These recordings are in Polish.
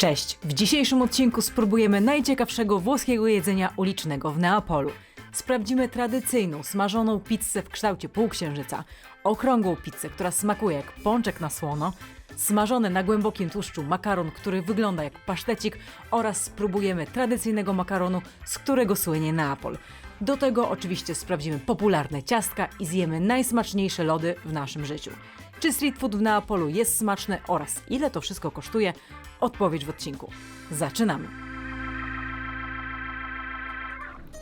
Cześć! W dzisiejszym odcinku spróbujemy najciekawszego włoskiego jedzenia ulicznego w Neapolu. Sprawdzimy tradycyjną, smażoną pizzę w kształcie półksiężyca, okrągłą pizzę, która smakuje jak pączek na słono, smażony na głębokim tłuszczu makaron, który wygląda jak pasztecik oraz spróbujemy tradycyjnego makaronu, z którego słynie Neapol. Do tego oczywiście sprawdzimy popularne ciastka i zjemy najsmaczniejsze lody w naszym życiu. Czy street food w Neapolu jest smaczny oraz ile to wszystko kosztuje? Odpowiedź w odcinku. Zaczynamy!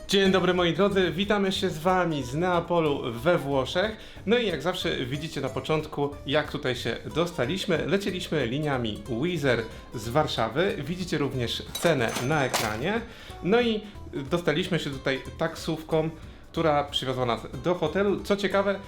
Dzień dobry moi drodzy, witamy się z wami z Neapolu we Włoszech. No i jak zawsze widzicie na początku, jak tutaj się dostaliśmy. Lecieliśmy liniami Wizer z Warszawy. Widzicie również cenę na ekranie. No i dostaliśmy się tutaj taksówką, która przywiozła nas do hotelu. Co ciekawe,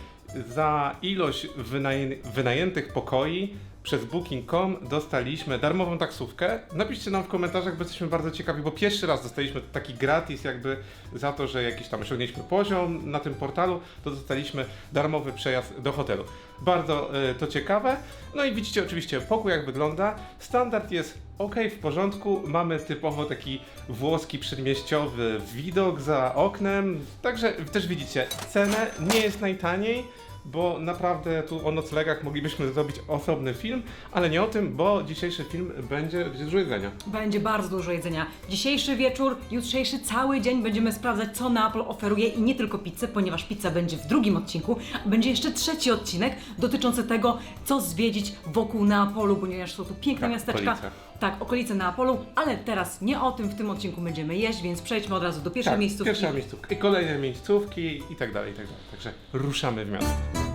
za ilość wynaję- wynajętych pokoi przez Booking.com dostaliśmy darmową taksówkę. Napiszcie nam w komentarzach, bo jesteśmy bardzo ciekawi, bo pierwszy raz dostaliśmy taki gratis jakby za to, że jakiś tam osiągnęliśmy poziom na tym portalu, to dostaliśmy darmowy przejazd do hotelu. Bardzo y, to ciekawe. No i widzicie oczywiście pokój jak wygląda. Standard jest ok, w porządku. Mamy typowo taki włoski przedmieściowy widok za oknem. Także też widzicie, cenę nie jest najtaniej bo naprawdę tu o noclegach moglibyśmy zrobić osobny film, ale nie o tym, bo dzisiejszy film będzie dużo jedzenia. Będzie bardzo dużo jedzenia. Dzisiejszy wieczór, jutrzejszy cały dzień będziemy sprawdzać, co Neapol oferuje i nie tylko pizzę, ponieważ pizza będzie w drugim odcinku. a Będzie jeszcze trzeci odcinek dotyczący tego, co zwiedzić wokół Neapolu, ponieważ są tu piękne Tak, miasteczka. okolice. Tak, okolice Neapolu, ale teraz nie o tym, w tym odcinku będziemy jeść, więc przejdźmy od razu do pierwszej Tak, miejscówki. pierwsza miejscówka i kolejne miejscówki i tak dalej, i tak dalej. Także ruszamy w miasto.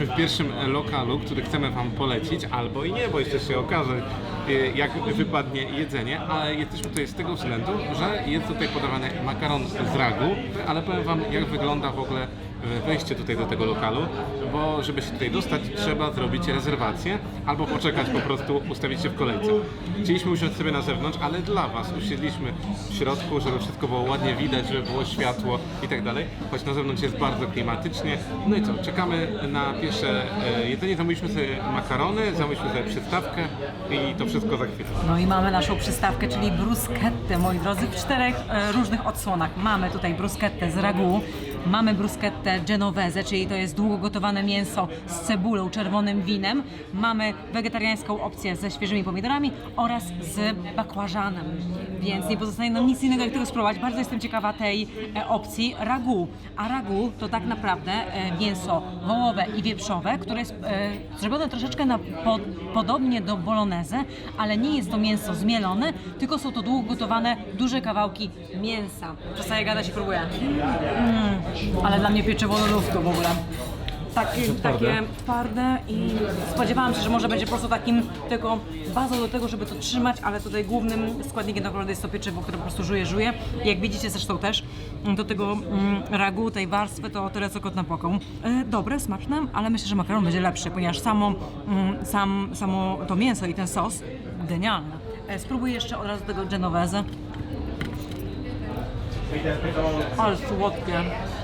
Jesteśmy w pierwszym lokalu, który chcemy Wam polecić, albo i nie, bo jeszcze się okaże, e, jak wypadnie jedzenie, ale jesteśmy tutaj z tego względu, że jest tutaj podawany makaron z ragu, ale powiem Wam, jak wygląda w ogóle wejście tutaj do tego lokalu, bo żeby się tutaj dostać, trzeba zrobić rezerwację, albo poczekać po prostu, ustawić się w kolejce. Chcieliśmy usiąść sobie na zewnątrz, ale dla Was usiedliśmy w środku, żeby wszystko było ładnie widać, żeby było światło i tak dalej, choć na zewnątrz jest bardzo klimatycznie. No i co, czekamy na pierwsze e, jedzenie, zamówiliśmy sobie makarony, zamówiliśmy sobie przystawkę i to wszystko za chwilę. No i mamy naszą przystawkę, czyli bruschettę, moi drodzy, w czterech e, różnych odsłonach. Mamy tutaj bruschettę z ragu, mamy bruschettę genovese, czyli to jest długo gotowane mięso z cebulą, czerwonym winem, mamy wegetariańską opcję ze świeżymi pomidorami oraz z bakłażanem, więc nie pozostaje nam nic innego jak tego spróbować. Bardzo jestem ciekawa tej e, opcji ragu, a ragu to tak naprawdę e, mięso wołowe i wieprzowe, które jest e, zrobione troszeczkę na, po, podobnie do bolognese, ale nie jest to mięso zmielone, tylko są to długo gotowane duże kawałki mięsa. Przestaję gadać i próbuję. Mm, ale dla mnie pieczywo lodówką w ogóle. Takie, takie twarde i spodziewałam się, że może będzie po prostu takim tylko bazą do tego, żeby to trzymać, ale tutaj głównym składnikiem tak naprawdę jest to pieczywo, które po prostu żuje, żuje. I jak widzicie zresztą też do tego mm, ragu, tej warstwy to tyle co kot na poką. E, dobre, smaczne, ale myślę, że makaron będzie lepszy, ponieważ samo, mm, sam, samo to mięso i ten sos genialne. E, spróbuję jeszcze od razu tego genovese. Ale słodkie.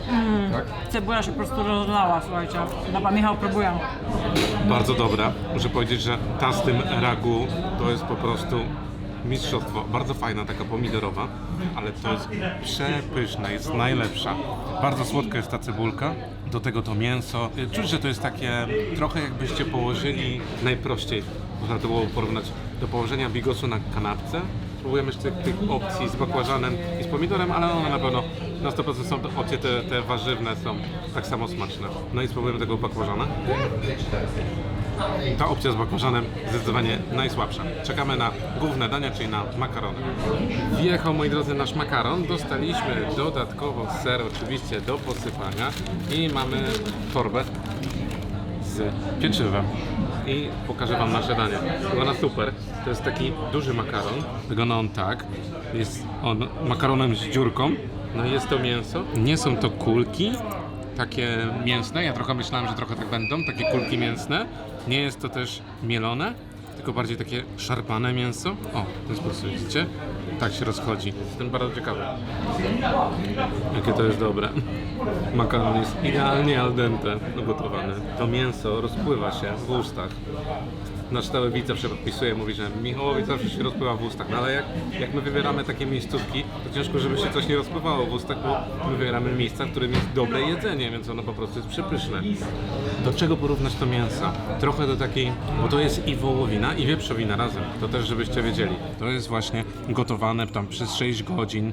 Mm. Cebula się po prostu rozlała, słuchajcie. Dobra, Michał, próbuję. Bardzo dobra. Muszę powiedzieć, że ta z tym ragu to jest po prostu mistrzostwo. Bardzo fajna, taka pomidorowa, ale to jest przepyszne, jest najlepsza. Bardzo słodka jest ta cebulka, do tego to mięso. Czuć, że to jest takie trochę jakbyście położyli najprościej, można to było porównać do położenia bigosu na kanapce. Spróbujemy jeszcze tych, opcji z bakłażanem i z pomidorem, ale one na pewno na 100% są te opcje te, te warzywne są tak samo smaczne. No i spróbujemy tego bakłażana. Ta opcja z bakłażanem zdecydowanie najsłabsza. Czekamy na główne dania, czyli na makarony. Wjechał, moi drodzy, nasz makaron. Dostaliśmy dodatkowo ser oczywiście do posypania i mamy torbę z pieczywem. I pokażę Wam nasze danie. Wygląda super. To jest taki duży makaron. Wygląda on tak. Jest on makaronem z dziurką. No i jest to mięso. Nie są to kulki, takie mięsne. Ja trochę myślałem, że trochę tak będą, takie kulki mięsne. Nie jest to też mielone. Tylko bardziej takie szarpane mięso. O, w ten sposób widzicie? Tak się rozchodzi. Jestem bardzo ciekawy. Jakie to jest dobre. Makaron jest idealnie al dente ugotowany. To mięso rozpływa się w ustach. Nasz stałe widz zawsze podpisuje, mówi, że Michałowi zawsze się rozpływa w ustach, no ale jak, jak my wybieramy takie miejscówki, to ciężko, żeby się coś nie rozpływało w ustach, bo my wybieramy miejsca, w którym jest dobre jedzenie, więc ono po prostu jest przepyszne. Do czego porównać to mięso? Trochę do takiej, bo to jest i wołowina, i wieprzowina razem, to też żebyście wiedzieli. To jest właśnie gotowane tam przez 6 godzin,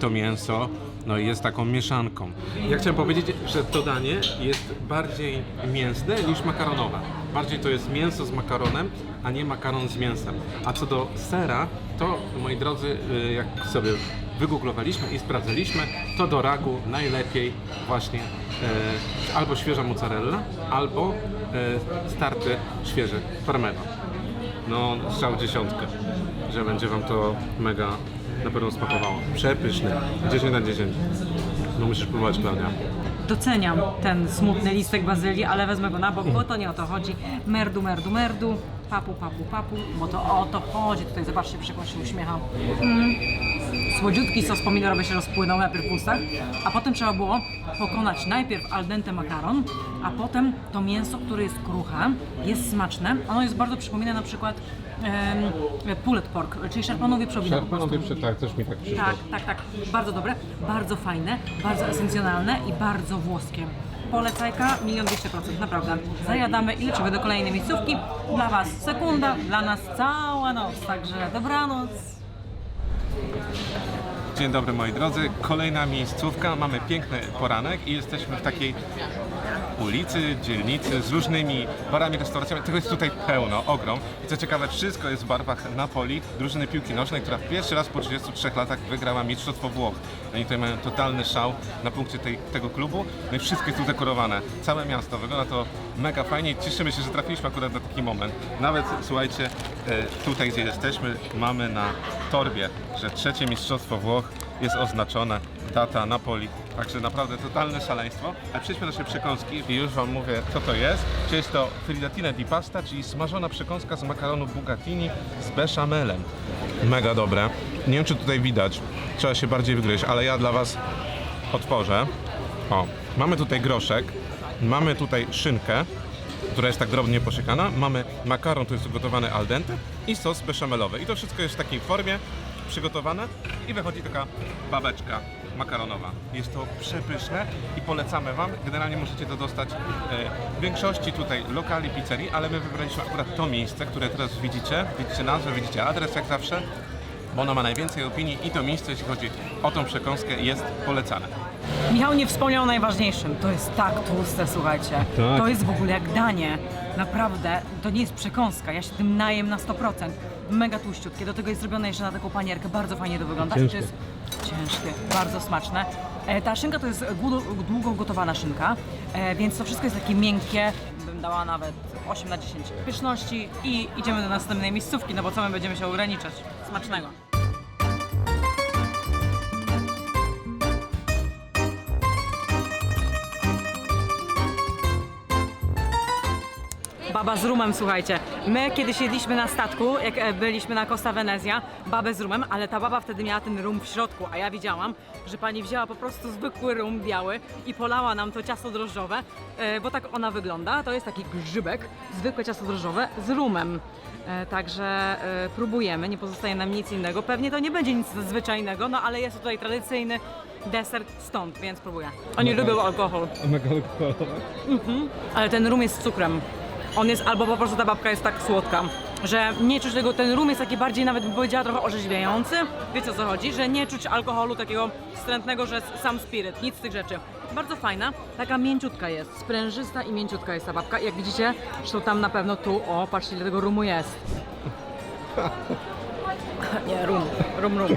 to mięso, no i jest taką mieszanką. Ja chciałem powiedzieć, że to danie jest bardziej mięsne niż makaronowe. Bardziej to jest mięso z makaronem, a nie makaron z mięsem. A co do sera, to moi drodzy, y, jak sobie wygooglowaliśmy i sprawdzaliśmy, to do ragu najlepiej właśnie e, albo świeża mozzarella, albo e, starty świeży parmesan. No, strzał dziesiątkę, że będzie Wam to mega na pewno smakowało. Przepyszne. 10 na 10. No musisz próbować, Klaudia. Doceniam ten smutny listek bazylii, ale wezmę go na bok, bo to nie o to chodzi. Merdu, merdu, merdu, papu, papu, papu, bo to o to chodzi. Tutaj zobaczcie, on się uśmiecha. Mm. Słodziutki sos pomidorowy się rozpłynął najpierw w ustach, a potem trzeba było pokonać najpierw al dente makaron, a potem to mięso, które jest kruche, jest smaczne. Ono jest bardzo przypomina na przykład pulled pork, czyli szarpaną wieprzowinę po prostu. tak, też mi tak przyszło. Tak, tak, tak. Bardzo dobre, bardzo fajne, bardzo esencjonalne i bardzo włoskie. Polecajka, milion dwieście procent, naprawdę. Zajadamy i lecimy do kolejnej miejscówki. Dla Was sekunda, dla nas cała noc, także dobranoc. Dzień dobry moi drodzy, kolejna miejscówka, mamy piękny poranek i jesteśmy w takiej ulicy, dzielnicy z różnymi barami, restauracjami. Tego jest tutaj pełno, ogrom. I co ciekawe, wszystko jest w barwach Napoli, drużyny piłki nożnej, która pierwszy raz po 33 latach wygrała Mistrzostwo Włoch. Oni tutaj mają totalny szał na punkcie tej, tego klubu. No i wszystko jest tu dekorowane. Całe miasto, wygląda to mega fajnie i cieszymy się, że trafiliśmy akurat na taki moment. Nawet, słuchajcie, e, tutaj gdzie jesteśmy, mamy na torbie, że trzecie Mistrzostwo Włoch jest oznaczone, data Napoli, także naprawdę totalne szaleństwo. A przejdźmy do naszej przekąski i już Wam mówię, co to jest. Czy jest to fritatine di pasta, czyli smażona przekąska z makaronu bucatini z beszamelem. Mega dobre. Nie wiem, czy tutaj widać, trzeba się bardziej wygryźć, ale ja dla Was otworzę. O, mamy tutaj groszek, mamy tutaj szynkę, która jest tak drobnie posiekana, mamy makaron, to jest ugotowany al dente i sos beszamelowy. I to wszystko jest w takiej formie przygotowane i wychodzi taka babeczka makaronowa. Jest to przepyszne i polecamy Wam. Generalnie możecie to dostać e, w większości tutaj lokali pizzerii, ale my wybraliśmy akurat to miejsce, które teraz widzicie. Widzicie nazwę, widzicie adres jak zawsze, bo ono ma najwięcej opinii i to miejsce, jeśli chodzi o tą przekąskę, jest polecane. Michał nie wspomniał o najważniejszym. To jest tak tłuste, słuchajcie. Tak. To jest w ogóle jak danie. Naprawdę, to nie jest przekąska. Ja się tym najem na 100%. Mega tłuściutkie. Do tego jest zrobione jeszcze na taką panierkę. Bardzo fajnie to wygląda. I Ciężkie. to jest ciężkie, bardzo smaczne. E, ta szynka to jest długo, gotowana szynka, e, więc to wszystko jest takie miękkie. Bym dała nawet 8 na 10 pyszności i idziemy do następnej miejscówki, no bo co my będziemy się ograniczać. Smacznego. Baba z rumem, słuchajcie. My kiedyś jedliśmy na statku, jak e, byliśmy na Costa Venezia, babę z rumem, ale ta baba wtedy miała ten rum w środku, a ja widziałam, że pani wzięła po prostu zwykły rum biały i polała nam to ciasto drożdżowe, e, bo tak ona wygląda. To jest taki grzybek, zwykłe ciasto drożdżowe z rumem. E, Także próbujemy, nie pozostaje nam nic innego. Pewnie to nie będzie nic zwyczajnego, no ale jest tutaj tradycyjny deser stąd, więc próbuję. Oni lubią alkohol. Mega alkoholowe. Ale ten rum jest z cukrem. On jest, albo po prostu ta babka jest tak słodka, że nie czuć tego, ten rum jest taki bardziej nawet bym powiedziała trochę orzeźwiający. Wiecie o co chodzi? Że nie czuć alkoholu takiego wstrętnego, że sam spiryt, nic z tych rzeczy. Bardzo fajna, taka mięciutka jest, sprężysta i mięciutka jest ta babka. Jak widzicie, zresztą tam na pewno tu, o patrzcie ile tego rumu jest. Nie, rum, rum, rum.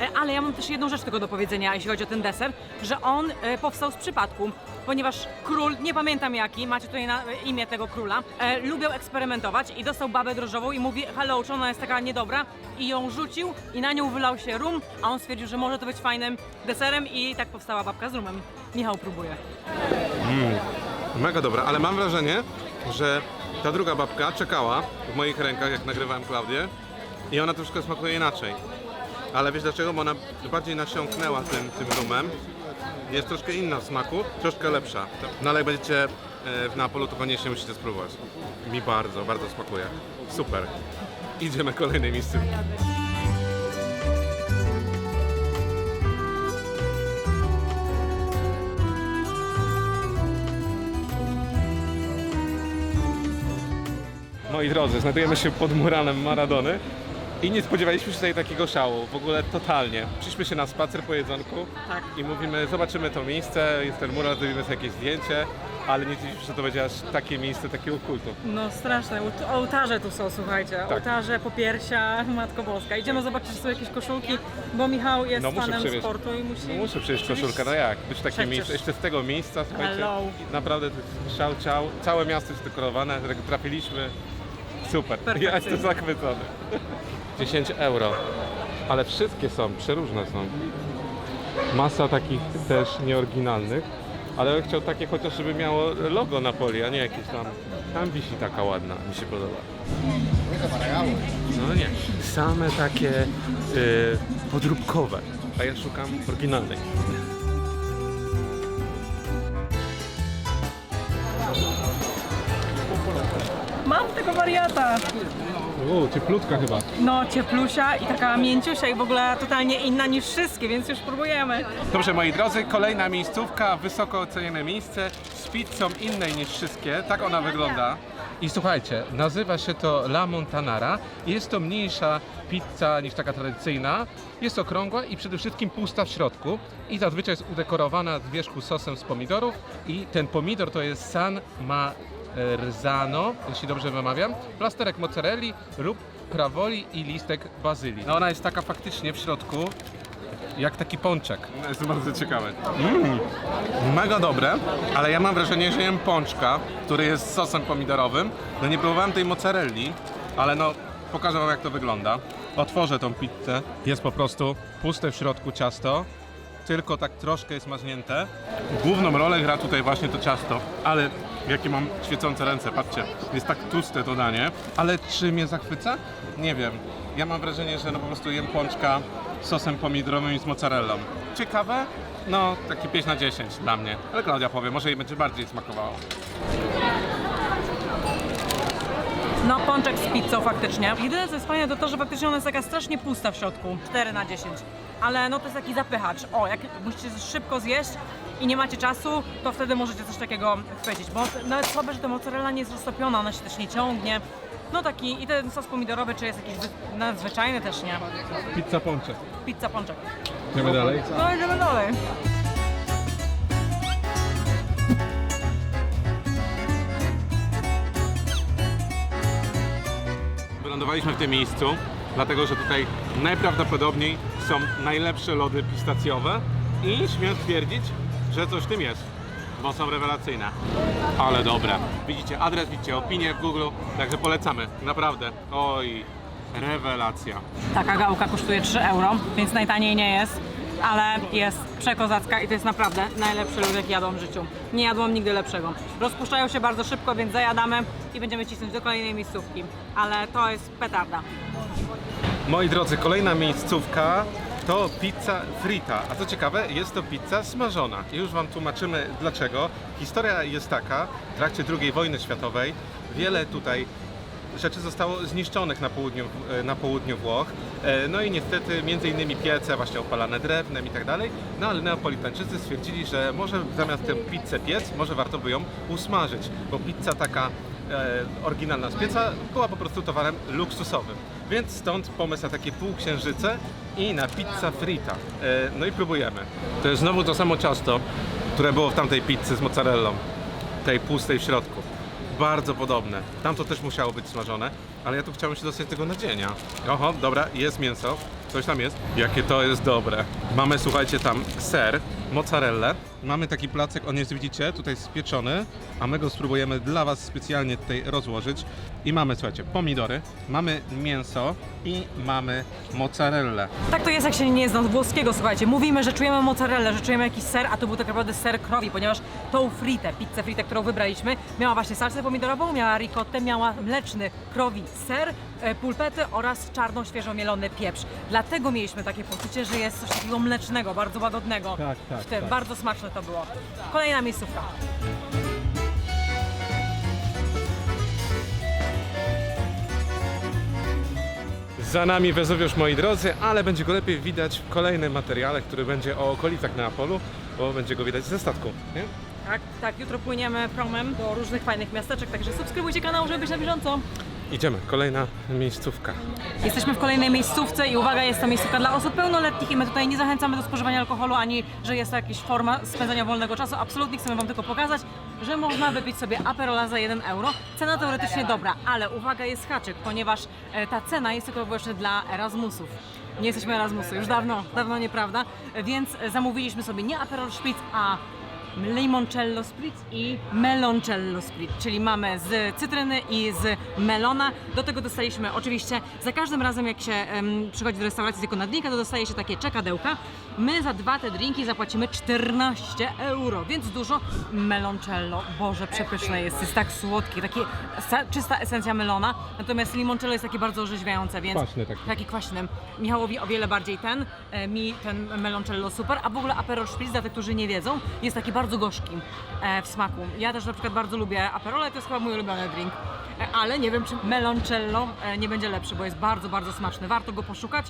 E, Ale ja mam też jedną rzecz tylko do powiedzenia, jeśli chodzi o ten deser, że on e, powstał z przypadku, ponieważ król, nie pamiętam jaki, macie tutaj na, e, imię tego króla, e, lubiał eksperymentować i dostał babę drożową i mówi, hello, czy ona jest taka niedobra i ją rzucił i na nią wylał się rum, a on stwierdził, że może to być fajnym deserem i tak powstała babka z rumem. Michał próbuje. Mega dobra, ale mam wrażenie, że Ta druga babka czekała w moich rękach, jak nagrywałem Klaudię i ona troszkę smakuje inaczej. Ale wiesz dlaczego? Bo ona bardziej nasiąknęła tym, tym rumem. Jest troszkę inna w smaku, troszkę lepsza. No ale jak będziecie e, w Neapolu, to koniecznie musicie spróbować. Mi bardzo, bardzo smakuje. Super. Idziemy kolejnej miejscu. Moi drodzy, znajdujemy się pod muralem Maradony i nie spodziewaliśmy się tutaj takiego szału, w ogóle totalnie. Przyszliśmy się na spacer po jedzonku Tak. i mówimy, zobaczymy to miejsce, jest ten mural, zrobimy sobie jakieś zdjęcie, ale nie wiedzieliśmy, że to będzie aż takie miejsce takiego kultu. No straszne, Ołt- ołtarze tu są, słuchajcie. Tak. Ołtarze, popiersia, Matko Boska. Idziemy zobaczyć, czy są jakieś koszulki, bo Michał jest No, muszę fanem przywieźć. sportu i musi... No muszę przejść Oczywiście. koszulkę, no jak? Być w takim Przecież. miejscu, jeszcze z tego miejsca, słuchajcie, Hello. naprawdę to jest szał, ciał, całe miasto jest dekorowane, tak trafiliśmy, super, ja Perfekcyjnie. jestem zachwycony. 10 euro, ale wszystkie są, przeróżne są. Masa takich też nieoryginalnych, ale bym chciał takie chociaż, żeby miało logo Napoli, a nie jakieś tam, tam wisi taka ładna, mi się podoba. No nie, same takie y, podróbkowe, a ja szukam oryginalnej. Mam tego wariata! O, cieplutka chyba. No, cieplusia i taka mięciusia i w ogóle totalnie inna niż wszystkie, więc już próbujemy. Dobrze, moi drodzy, kolejna miejscówka, wysoko ocenione miejsce z pizzą innej niż wszystkie. Tak ona wygląda. I słuchajcie, nazywa się to La Montanara. Jest to mniejsza pizza niż taka tradycyjna. Jest okrągła i przede wszystkim pusta w środku. I zazwyczaj jest udekorowana z wierzchu sosem z pomidorów. I ten pomidor to jest San Marzano, jeśli dobrze wymawiam. Plasterek mozzarelli lub krawoli i listek bazylii. No ona jest taka faktycznie w środku, jak taki pączek. Jest to bardzo ciekawe. Mm, mega dobre, ale ja mam wrażenie, że jem pączka, który jest sosem pomidorowym. No nie próbowałem tej mozzarelli, ale no pokażę wam jak to wygląda. Otworzę tą pizzę. Jest po prostu puste w środku ciasto, tylko tak troszkę jest maźnięte. Główną rolę gra tutaj właśnie to ciasto, ale jakie mam świecące ręce, patrzcie, jest tak tłuste to danie, ale czy mnie zachwyca? Nie wiem. Ja mam wrażenie, że no po prostu jem pączka sosem pomidorowym i z mozzarellą. Ciekawe? No, taki 5 na 10 dla mnie. Ale Klaudia powie, może jej będzie bardziej smakowało. No, pączek z pizzą faktycznie. Jedyne co jest fajne to to, że faktycznie ona jest taka strasznie pusta w środku. 4 na 10. Ale no to jest taki zapychacz. O, jak musicie szybko zjeść i nie macie czasu, to wtedy możecie coś takiego chwycić. Bo nawet słabe, że ta mozzarella nie jest roztopiona, ona się też nie ciągnie. No taki, i ten sos pomidorowy, czy jest jakiś wy- nadzwyczajny też nie. Pizza pączek. Pizza pączek. Idziemy dalej. No idziemy dalej. Wylądowaliśmy w tym miejscu, dlatego że tutaj najprawdopodobniej są najlepsze lody pistacjowe i śmiem twierdzić, że coś w tym jest, bo są rewelacyjne. Ale dobre. Widzicie adres, widzicie opinię w Google, także polecamy. Naprawdę. Oj, rewelacja. Taka gałka kosztuje 3 euro, więc najtaniej nie jest, ale jest przekozacka i to jest naprawdę najlepszy lód, jadłam w życiu. Nie jadłam nigdy lepszego. Rozpuszczają się bardzo szybko, więc zajadamy i będziemy cisnąć do kolejnej miejscówki. Ale to jest petarda. Moi drodzy, kolejna miejscówka to pizza frita. A co ciekawe, jest to pizza smażona. I już Wam tłumaczymy dlaczego. Historia jest taka, w trakcie II wojny światowej wiele tutaj rzeczy zostało zniszczonych na południu, e, na południu Włoch. E, No i niestety między innymi piece właśnie opalane drewnem i tak dalej. No ale Neapolitańczycy stwierdzili, że może zamiast tę pizzę piec, może warto by ją usmażyć, bo pizza taka e, oryginalna z pieca była po prostu towarem luksusowym. Więc stąd pomysł na takie półksiężyce i na pizza frita. No i próbujemy. To jest znowu to samo ciasto, które było w tamtej pizzy z mozzarellą, tej pustej w środku. Bardzo podobne. Tam to też musiało być smażone, ale ja tu chciałem się dostać tego nadzienia. Oho, dobra, jest mięso, coś tam jest. Jakie to jest dobre. Mamy, słuchajcie, tam ser, mozzarellę. Mamy taki placek, on jest, widzicie, tutaj spieczony, a my go spróbujemy dla Was specjalnie tutaj rozłożyć. I mamy, słuchajcie, pomidory, mamy mięso i mamy mozzarellę. Tak to jest, jak się nie zna z włoskiego, słuchajcie. Mówimy, że czujemy mozzarellę, że czujemy jakiś ser, a to był tak naprawdę ser krowi, ponieważ tą fritę, pizzę fritę, którą wybraliśmy, miała właśnie salsę pomidorową, miała ricottę, miała mleczny krowi ser, e, pulpety oraz czarno świeżo mielony pieprz. Dlatego mieliśmy takie poczucie, że jest coś takiego mlecznego, bardzo łagodnego Tak, tak, w tym. tak. Bardzo smaczne to było. Kolejna miejscówka. Za nami Wezowiusz, moi drodzy, ale będzie go lepiej widać w kolejnym materiale, który będzie o okolicach Neapolu, bo będzie go widać ze statku. Nie? Tak, tak, jutro płyniemy promem do różnych fajnych miasteczek, także subskrybujcie kanał, żeby być na bieżąco. Idziemy, kolejna miejscówka. Jesteśmy w kolejnej miejscówce i uwaga, jest to miejscówka dla osób pełnoletnich i my tutaj nie zachęcamy do spożywania alkoholu, ani że jest to jakaś forma spędzania wolnego czasu. Absolutnie chcemy Wam tylko pokazać, że można wypić sobie Aperola za 1 euro. Cena teoretycznie dobra, ale uwaga, jest haczyk, ponieważ e, ta cena jest tylko i wyłącznie dla Erasmusów. Nie jesteśmy Erasmusy, już dawno, dawno nieprawda, więc zamówiliśmy sobie nie Aperol Spritz, a limoncello spritz i meloncello spritz, czyli mamy z cytryny i z melona. Do tego dostaliśmy oczywiście za każdym razem jak się em, przychodzi do restauracji tylko na drinka, to dostaje się takie czekadełka. My za dwa te drinki zapłacimy 14 euro, więc dużo. Meloncello, Boże, przepyszne jest, jest tak słodki, taki sa, czysta esencja melona, natomiast limoncello jest takie bardzo orzeźwiające, więc Kwaśny taki. taki kwaśny. Michałowi o wiele bardziej ten, e, mi ten meloncello super, a w ogóle Aperol Spritz, dla tych, którzy nie wiedzą, jest taki bardzo gorzki e, w smaku. Ja też na przykład bardzo lubię Aperola, to jest chyba mój ulubiony drink. E, ale nie wiem, czy meloncello e, nie będzie lepszy, bo jest bardzo, bardzo smaczny. Warto go poszukać,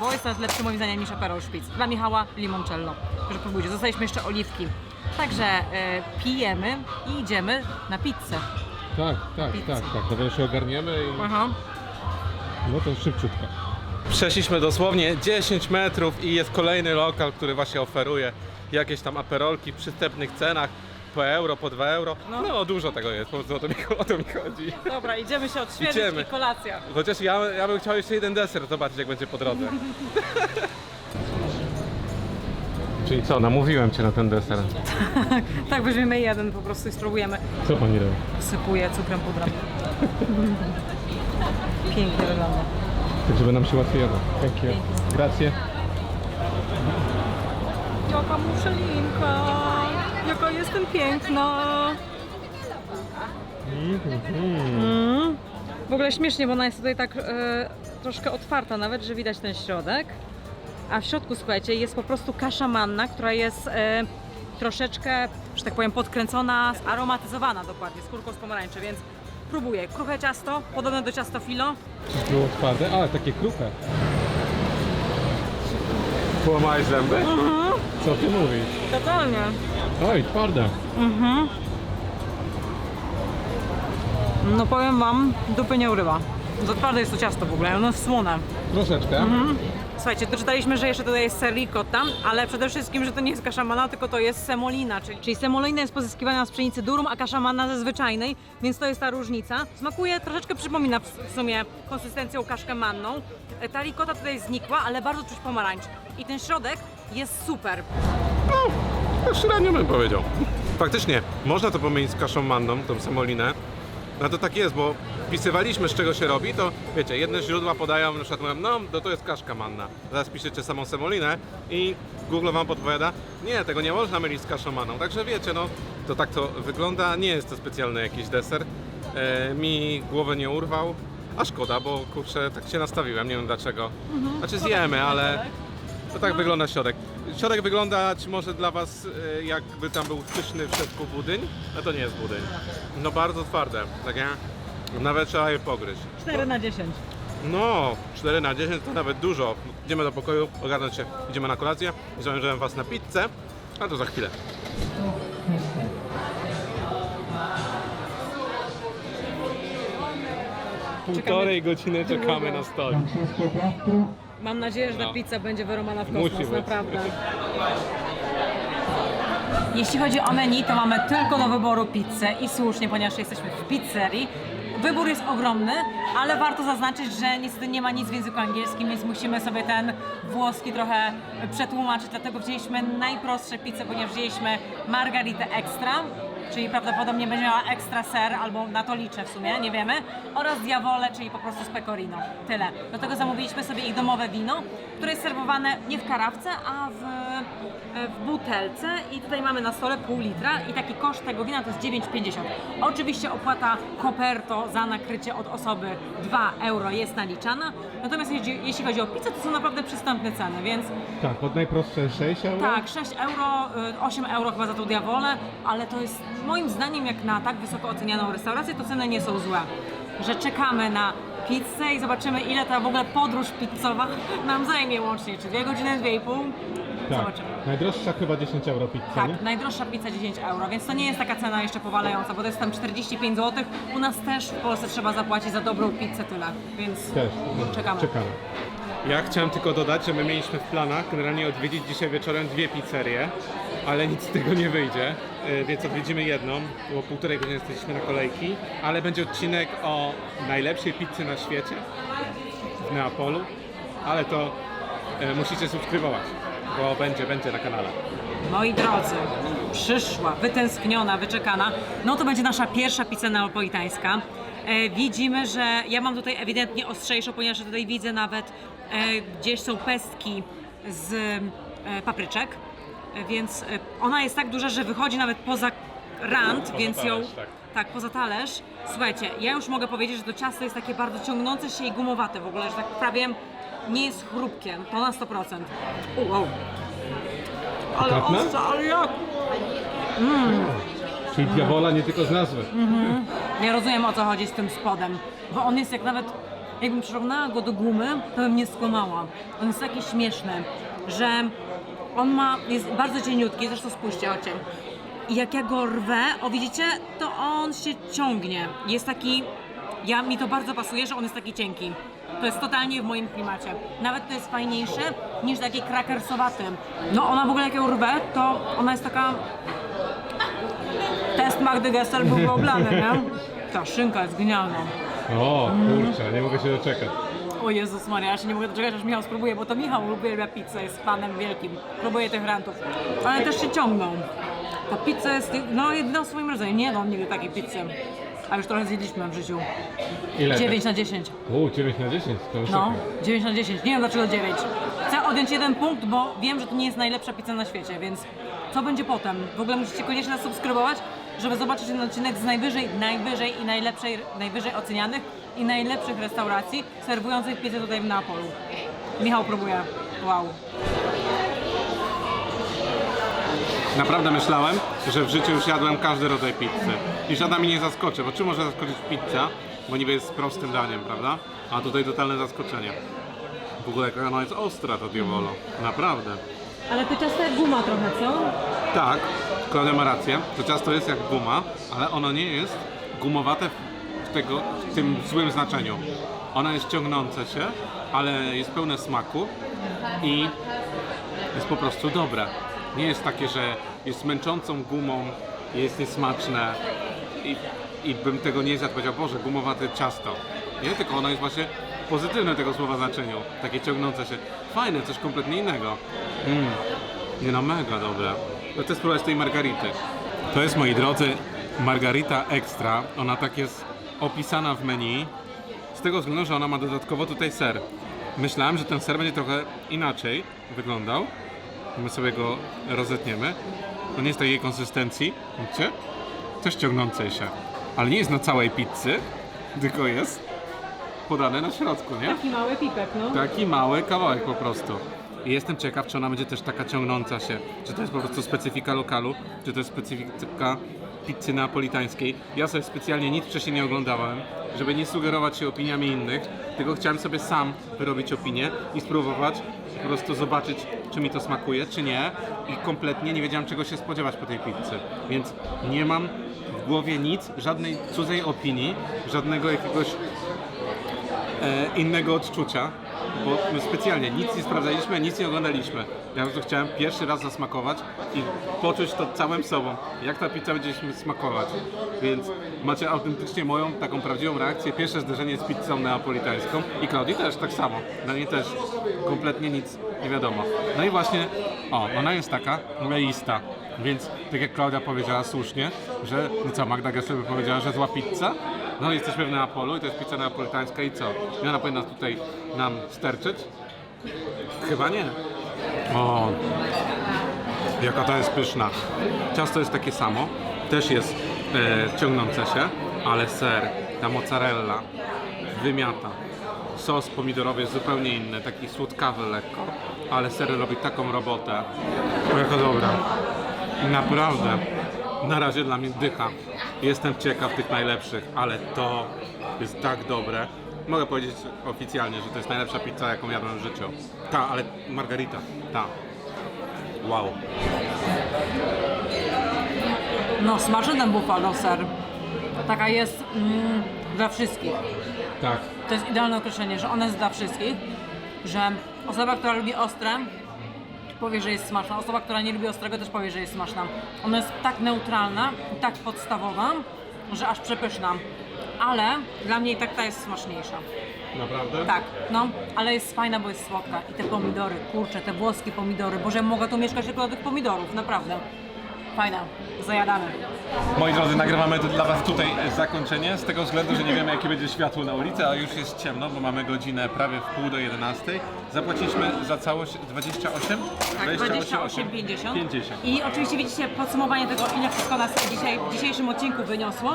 bo jest teraz lepszy moim zdaniem niż Aperol Spritz. Dla Michała limoncello. Także próbujcie. Zostaliśmy jeszcze oliwki. Także pijemy i idziemy na pizzę. Tak, tak, Pizza. tak, tak. Dobra, się ogarniemy i Aha. no to szybciutko. Przeszliśmy dosłownie 10 metrów i jest kolejny lokal, który właśnie oferuje jakieś tam aperolki w przystępnych cenach. Po euro, po 2 euro. No. No, dużo tego jest, po prostu o to mi, o to mi chodzi. Dobra, idziemy się odświeżyć Idziemy. i kolacja. Chociaż ja, ja bym chciał jeszcze jeden deser zobaczyć, jak będzie po drodze. Czyli co, namówiłem cię na ten deser. Tak, weźmiemy jeden po prostu i spróbujemy. Co pani robi? Sypuję cukrem pudrem. Pięknie wygląda. Tak, żeby nam się łatwiej jadło. Thank you. Grazie. Jaka muszelinka! Jaka jestem piękna! Mm. W ogóle śmiesznie, bo ona jest tutaj tak e, troszkę otwarta nawet, że widać ten środek. A w środku, słuchajcie, jest po prostu kasza manna, która jest e, troszeczkę, że tak powiem, podkręcona, aromatyzowana dokładnie, z kurką z pomarańczy, więc próbuję. Kruche ciasto, podobne do ciasto filo. Było twarde, ale takie kruche. Połamałeś zęby? Co ty mówisz? Totalnie. Oj, twarde. No powiem wam, dupy nie urywa. Za twarde jest to ciasto w ogóle, ono jest słone. Troszeczkę. Słuchajcie, doczytaliśmy, że jeszcze tutaj jest ser ricotta, ale przede wszystkim, że to nie jest kasza manna, tylko to jest semolina, czyli, czyli semolina jest pozyskiwana z pszenicy durum, a kasza manna ze zwyczajnej, więc to jest ta różnica. Smakuje, troszeczkę przypomina w sumie konsystencją kaszkę manną. E, Ta ricotta tutaj znikła, ale bardzo czuć pomarańcz. I ten środek jest super. No, średnio bym powiedział. Faktycznie, można to pomylić z kaszą manną, tą semolinę. No to tak jest, bo wpisywaliśmy z czego się robi, to wiecie, jedne źródła podają, na przykład mówią, no to, to jest kaszka manna. Zaraz piszecie samą semolinę i Google wam podpowiada, nie, tego nie można mylić z kaszą manną. Także wiecie, no to tak to wygląda, nie jest to specjalny jakiś deser. E, mi głowę nie urwał, a szkoda, bo kurczę, tak się nastawiłem, nie wiem dlaczego. Znaczy zjemy, ale... To tak wygląda środek. Środek wyglądać może dla Was e, jakby tam był pyszny w środku budyń, a to nie jest budyń. No bardzo twarde, takie nawet trzeba je pogryźć. 4 na 10. No, 4 na 10 to nawet dużo. Idziemy do pokoju, ogarnąć się, idziemy na kolację i zabierzemy Was na pizzę, a to za chwilę. Półtorej godziny czekamy na stolik. Mam nadzieję, że ta No. pizza będzie wyromana w Musi kosmos, być. naprawdę. Jeśli chodzi o menu, to mamy tylko do wyboru pizzę i słusznie, ponieważ jesteśmy w pizzerii. Wybór jest ogromny, ale warto zaznaczyć, że niestety nie ma nic w języku angielskim, więc musimy sobie ten włoski trochę przetłumaczyć, dlatego wzięliśmy najprostsze pizze, ponieważ wzięliśmy margaritę extra, czyli prawdopodobnie będzie miała ekstra ser, albo na to liczę w sumie, nie wiemy, oraz diavole, czyli po prostu z pecorino. Tyle. Do tego zamówiliśmy sobie ich domowe wino, które jest serwowane nie w karawce, a w, w butelce i tutaj mamy na stole pół litra i taki koszt tego wina to jest 9,50. Oczywiście opłata koperto za nakrycie od osoby 2 euro jest naliczana, natomiast jeśli, chodzi o pizzę, to są naprawdę przystępne ceny, więc Tak, od najprostsze 6 euro. tak, 6 euro, y, 8 euro chyba za tą diawolę, ale to jest moim zdaniem jak na tak wysoko ocenianą restaurację, to ceny nie są złe. Że czekamy na pizzę i zobaczymy ile ta w ogóle podróż pizzowa nam zajmie łącznie, czy 2 godziny, 2,5? Zobaczymy. Najdroższa chyba 10 euro pizza, Tak, najdroższa pizza 10 euro, więc to nie jest taka cena jeszcze powalająca, bo to jest tam 45 zł. U nas też w Polsce trzeba zapłacić za dobrą pizzę tyle, więc Też. czekamy. Czekamy. Ja chciałem tylko dodać, że my mieliśmy w planach generalnie odwiedzić dzisiaj wieczorem dwie pizzerie, ale nic z tego nie wyjdzie, y, więc odwiedzimy jedną, bo półtorej godziny jesteśmy na kolejki, ale będzie odcinek o najlepszej pizzy na świecie w Neapolu, ale to y, musicie subskrybować, bo będzie, będzie na kanale. Moi drodzy, przyszła, wytęskniona, wyczekana. No to będzie nasza pierwsza pizza neapolitańska. E, widzimy, że ja mam tutaj ewidentnie ostrzejszą, ponieważ tutaj widzę nawet e, gdzieś są pestki z e, papryczek, e, więc e, ona jest tak duża, że wychodzi nawet poza rand, Poza więc ją... talerz, tak. Tak, poza talerz. Słuchajcie, ja już mogę powiedzieć, że to ciasto jest takie bardzo ciągnące się i gumowate w ogóle, że tak prawie nie jest chrupkie, to na 100%. U, wow. Ale ostre, ale jak? Czyli diabola nie tylko z nazwy. Nie rozumiem o co chodzi z tym spodem, bo on jest jak nawet, jakbym przyrównała go do gumy, to bym nie skłamała. On jest taki śmieszny, że on ma, jest bardzo cieniutki, zresztą spójrzcie, ocie. I jak ja go rwę, o widzicie, to on się ciągnie. Jest taki, ja, mi to bardzo pasuje, że on jest taki cienki. To jest totalnie w moim klimacie. Nawet to jest fajniejsze niż taki krakersowaty. No ona w ogóle jak ją rwę, to ona jest taka Test Magdy Gessler był oblany, nie? Ta szynka jest genialna. O, kurczę, nie mogę się doczekać. O Jezus Maria, ja się nie mogę doczekać, aż Michał spróbuje, bo to Michał uwielbia pizzę, jest fanem wielkim. Próbuje tych rantów. Ale też się ciągną. Ta pizza jest no, jedyną w swoim rodzaju. Nie no, nigdy takiej pizzy. A już trochę zjedliśmy w życiu. Ile? 9 na 10. U, 9 na 10, to No, okej. 9 na 10. Nie wiem dlaczego 9. Chcę odjąć jeden punkt, bo wiem, że to nie jest najlepsza pizza na świecie, więc co będzie potem? W ogóle musicie koniecznie nas subskrybować, żeby zobaczyć ten odcinek z najwyżej, najwyżej i najlepszej, najwyżej ocenianych i najlepszych restauracji serwujących pizzę tutaj w Neapolu. Michał próbuje. Wow. Naprawdę myślałem, że w życiu już jadłem każdy rodzaj pizzy. I żadna mnie nie zaskoczy, bo czym może zaskoczyć pizza? Bo niby jest prostym daniem, prawda? A tutaj totalne zaskoczenie. W ogóle jaka ona jest ostra, to diavolo. Naprawdę. Ale to ciasto jak guma trochę, co? Tak, Klaudia ma rację. To ciasto jest jak guma, ale ono nie jest gumowate tego, w tym złym znaczeniu. Ono jest ciągnące się, ale jest pełne smaku i jest po prostu dobre. Nie jest takie, że jest męczącą gumą, jest niesmaczne i, i bym tego nie zjadł. Powiedział, Boże, gumowate ciasto. Nie, tylko ono jest właśnie pozytywne tego słowa znaczeniu. Takie ciągnące się. Fajne, coś kompletnie innego. Mm. Nie no, mega dobre. No chcę spróbować tej margarity. To jest, moi drodzy, margarita extra. Ona tak jest opisana w menu. Z tego względu, że ona ma dodatkowo tutaj ser. Myślałem, że ten ser będzie trochę inaczej wyglądał. My sobie go rozetniemy. On jest takiej konsystencji, widzicie? Też ciągnącej się. Ale nie jest na całej pizzy, tylko jest podane na środku, nie? Taki mały pipek, no. Taki mały kawałek po prostu. I jestem ciekaw, czy ona będzie też taka ciągnąca się. Czy to jest po prostu specyfika lokalu, czy to jest specyfika pizzy neapolitańskiej. Ja sobie specjalnie nic wcześniej nie oglądałem, żeby nie sugerować się opiniami innych, tylko chciałem sobie sam wyrobić opinię i spróbować po prostu zobaczyć, czy mi to smakuje, czy nie. I kompletnie nie wiedziałem, czego się spodziewać po tej pizzy. Więc nie mam w głowie nic, żadnej cudzej opinii, żadnego jakiegoś e, innego odczucia. Bo my specjalnie nic nie sprawdzaliśmy, nic nie oglądaliśmy. Ja po prostu chciałem pierwszy raz zasmakować i poczuć to całym sobą, jak ta pizza będzie smakować. Więc macie autentycznie moją taką prawdziwą reakcję, pierwsze zderzenie z pizzą neapolitańską i Klaudii też tak samo. Dla niej też kompletnie nic nie wiadomo. No i właśnie, o, ona jest taka leista, więc tak jak Klaudia powiedziała słusznie, że, no co, Magda Gessler powiedziała, że zła pizza? No jesteśmy w Neapolu i to jest pizza neapolitańska i co? I ona powinna tutaj nam sterczyć? Chyba nie. O, jaka to jest pyszna. Ciasto jest takie samo, też jest e, ciągnące się, ale ser, ta mozzarella wymiata. Sos pomidorowy jest zupełnie inny, taki słodkawy lekko, ale ser robi taką robotę. O, jaka dobra. Naprawdę, na razie dla mnie dycha. Jestem ciekaw tych najlepszych, ale to jest tak dobre. Mogę powiedzieć oficjalnie, że to jest najlepsza pizza, jaką jadłem w życiu. Ta, ale margarita, ta. Wow. No, smaży ten buffalo ser. Taka jest mm, dla wszystkich. Tak. To jest idealne określenie, że ona jest dla wszystkich, że osoba, która lubi ostre, powie, że jest smaczna. Osoba, która nie lubi ostrego, też powie, że jest smaczna. Ona jest tak neutralna i tak podstawowa, że aż przepyszna. Ale dla mnie i tak ta jest smaczniejsza. Naprawdę? Tak, no, ale jest fajna, bo jest słodka. I te pomidory, kurczę, te włoskie pomidory. Boże, mogę tu mieszkać tylko do tych pomidorów, naprawdę. Fajna, zajadamy. Moi drodzy, nagrywamy tu dla Was tutaj zakończenie, z tego względu, że nie wiemy jakie będzie światło na ulicy, a już jest ciemno, bo mamy godzinę prawie w pół do 11. Zapłaciliśmy za całość 28? Tak, 28,50. 50. I oczywiście widzicie podsumowanie tego, ile wszystko nas dzisiaj, w dzisiejszym odcinku wyniosło.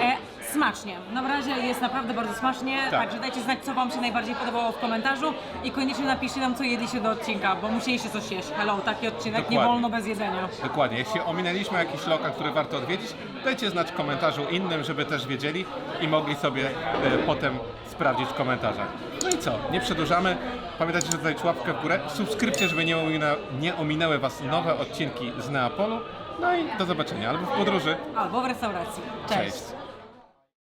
E, smacznie. Na razie jest naprawdę bardzo smacznie, Tak. także dajcie znać, co Wam się najbardziej podobało w komentarzu i koniecznie napiszcie nam, co jedliście do odcinka, bo musieliście coś jeść. Hello, taki odcinek, nie Dokładnie. wolno bez jedzenia. Dokładnie. Jeśli ominęliśmy jakiś lokal, który warto odwiedzić, dajcie znać w komentarzu innym, żeby też wiedzieli i mogli sobie e, potem sprawdzić w komentarzach. No i co? Nie przedłużamy. Pamiętajcie, że dodać łapkę w górę, subskrypcję, żeby nie, ominę, nie ominęły Was nowe odcinki z Neapolu. No i do zobaczenia albo w podróży. Albo w restauracji. Cześć.